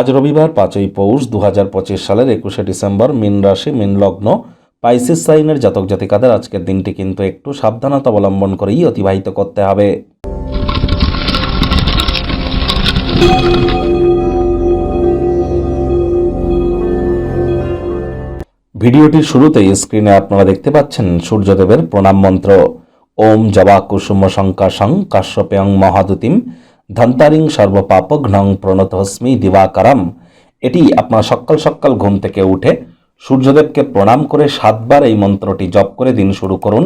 আজ রবিবার পাঁচই পৌষ দু পঁচিশ সালের একুশে ডিসেম্বর মিন রাশি, মিন লগ্ন, পাইসিস সাইনের জাতক জাতিকাদের আজকের দিনটি কিন্তু একটু সাবধানতা অবলম্বন করেই অতিবাহিত করতে হবে। ভিডিওটির শুরুতেই স্ক্রিনে আপনারা দেখতে পাচ্ছেন সূর্যদেবের প্রণাম মন্ত্র। ওম জবা কুসুম শঙ্কাশং কাশ্যপেয়ং মহাদুতিম। ধন্তারিং সর্বপাপঘ্নং প্রণতহস্মি দিবাকারম। এটি আপনার সকাল সকাল ঘুম থেকে উঠে সূর্যদেবকে প্রণাম করে সাতবার এই মন্ত্রটি জপ করে দিন শুরু করুন।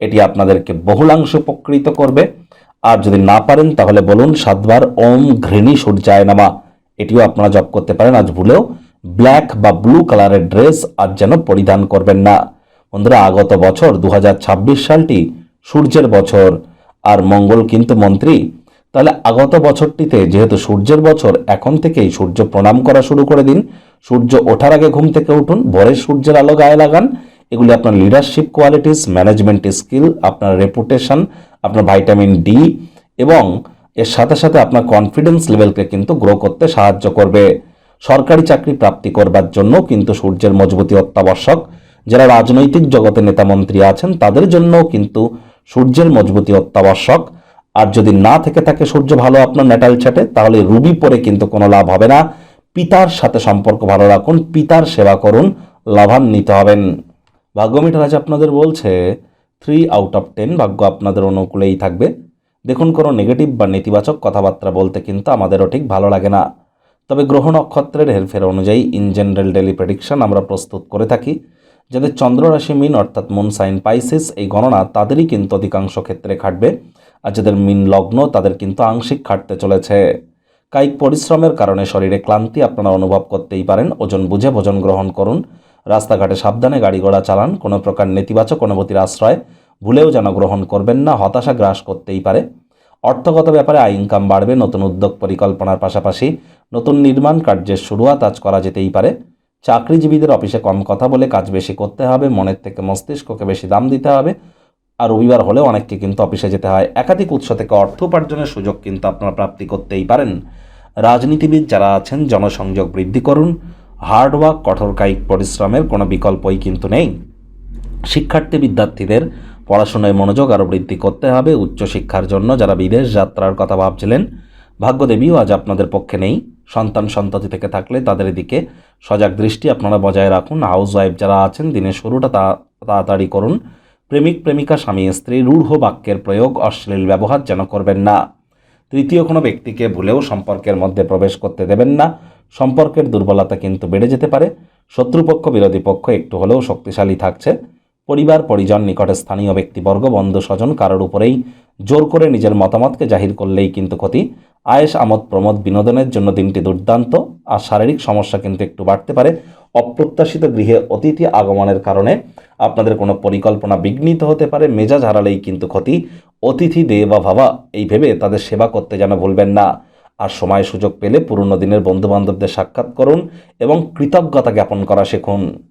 এটি আপনাদেরকে বহুলাংশ উপকৃত করবে। আর যদি না পারেন, তাহলে বলুন, সাতবার ওম ঘৃণী সূর্যায় নামা। এটিও আপনারা জপ করতে পারেন, আজ ভুলেও ব্ল্যাক বা ব্লু কালারের ড্রেস আজ যেন পরিধান করবেন না। বন্ধুরা, আগত বছর দু হাজার ছাব্বিশ সালটি সূর্যের বছর। আর মঙ্গল কিন্তু মন্ত্রী তাহলে আগত বছরটিতে যেহেতু সূর্যের বছর, এখন থেকেই সূর্য প্রণাম করা শুরু করে দিন। সূর্য ওঠার আগে ঘুম থেকে উঠুন, ভোরের সূর্যের আলো গায়ে লাগান। এগুলি আপনার লিডারশিপ কোয়ালিটিস ম্যানেজমেন্ট স্কিল আপনার রেপুটেশন আপনার ভাইটামিন ডি এবং এর সাথে সাথে আপনার কনফিডেন্স লেভেলকে কিন্তু গ্রো করতে সাহায্য করবে। সরকারি চাকরি প্রাপ্তি করবার জন্য কিন্তু সূর্যের মজবুতি অত্যাবশ্যক। যারা রাজনৈতিক জগতে নেতামন্ত্রী আছেন, তাদের জন্যও কিন্তু সূর্যের মজবুতি অত্যাবশ্যক। আর যদি না থেকে থাকে সূর্য ভালো আপনার ন্যাটাল চাটে তাহলে রুবি পরে কিন্তু কোনো লাভ হবে না। পিতার সাথে সম্পর্ক ভালো রাখুন, পিতার সেবা করুন, লাভান্বিত হবেন। ভাগ্যমিটার আজ আপনাদের বলছে থ্রি আউট অফ টেন ভাগ্য আপনাদের অনুকূলেই থাকবে। দেখুন কোনো নেগেটিভ বা নেতিবাচক কথাবার্তা বলতে কিন্তু আমাদেরও ঠিক ভালো লাগে না। তবে গ্রহ নক্ষত্রের হেরফের অনুযায়ী ইন জেনারেল ডেলি প্রেডিকশন আমরা প্রস্তুত করে থাকি। যাদের চন্দ্ররাশি মিন অর্থাৎ মুন সাইন পাইসিস এই গণনা তাদেরই কিন্তু অধিকাংশ ক্ষেত্রে খাটবে আর যাদের মিন লগ্ন, তাদের কিন্তু আংশিক খাটতে চলেছে। কায়িক পরিশ্রমের কারণে শরীরে ক্লান্তি আপনারা অনুভব করতেই পারেন। ওজন বুঝে ভোজন গ্রহণ করুন। রাস্তাঘাটে সাবধানে গাড়ি ঘোড়া চালান। কোনো প্রকার নেতিবাচক অনুভূতির আশ্রয় ভুলেও যেন গ্রহণ করবেন না, হতাশা গ্রাস করতেই পারে। অর্থগত ব্যাপারে আয় ইনকাম বাড়বে, নতুন উদ্যোগ পরিকল্পনার পাশাপাশি নতুন নির্মাণ কার্যের শুরুয়াত আজ করা যেতেই পারে। চাকরিজীবীদের অফিসে কম কথা বলে কাজ বেশি করতে হবে, মনের থেকে মস্তিষ্ককে বেশি দাম দিতে হবে। আর রবিবার হলেও অনেককে কিন্তু অফিসে যেতে হয়। একাধিক উৎস থেকে অর্থ উপার্জনের সুযোগ কিন্তু আপনারা প্রাপ্তি করতেই পারেন। রাজনীতিবিদ যারা আছেন, জনসংযোগ বৃদ্ধি করুন। হার্ডওয়ার্ক কঠোর কায়িক পরিশ্রমের কোনো বিকল্পই কিন্তু নেই। শিক্ষার্থী বিদ্যার্থীদের পড়াশোনায় মনোযোগ আরও বৃদ্ধি করতে হবে। উচ্চশিক্ষার জন্য যারা বিদেশ যাত্রার কথা ভাবছিলেন, ভাগ্যদেবীও আজ আপনাদের পক্ষে নেই। সন্তান সন্ততি থেকে থাকলে তাদের দিকে সজাগ দৃষ্টি আপনারা বজায় রাখুন। হাউস ওয়াইফ যারা আছেন, দিনের শুরুটা তাড়াতাড়ি করুন। প্রেমিক, প্রেমিকা, স্বামী, স্ত্রী, রূঢ় বাক্যের প্রয়োগ অশ্লীল ব্যবহার যেন করবেন না। তৃতীয় কোনো ব্যক্তিকে ভুলেও সম্পর্কের মধ্যে প্রবেশ করতে দেবেন না। সম্পর্কের দুর্বলতা কিন্তু বেড়ে যেতে পারে। শত্রুপক্ষ, বিরোধী পক্ষ একটু হলেও শক্তিশালী থাকছে। পরিবার, পরিজন, নিকটে স্থানীয় ব্যক্তিবর্গ, বন্ধু, স্বজন কারোর উপরেই জোর করে নিজের মতামতকে জাহির করলেই কিন্তু ক্ষতি। আয়েস, আমোদ, প্রমোদ বিনোদনের জন্য দিনটি দুর্দান্ত। আর শারীরিক সমস্যা কিন্তু একটু বাড়তে পারে। অপ্রত্যাশিত গৃহে অতিথি আগমনের কারণে আপনাদের কোনো পরিকল্পনা বিঘ্নিত হতে পারে, মেজাজ হারালেই কিন্তু ক্ষতি। অতিথি দে বা ভাবা, এই ভেবে তাদের সেবা করতে যেন ভুলবেন না। আর সময় সুযোগ পেলে পুরনো দিনের বন্ধুবান্ধবদের সাক্ষাৎ করুন এবং কৃতজ্ঞতা জ্ঞাপন করা শিখুন।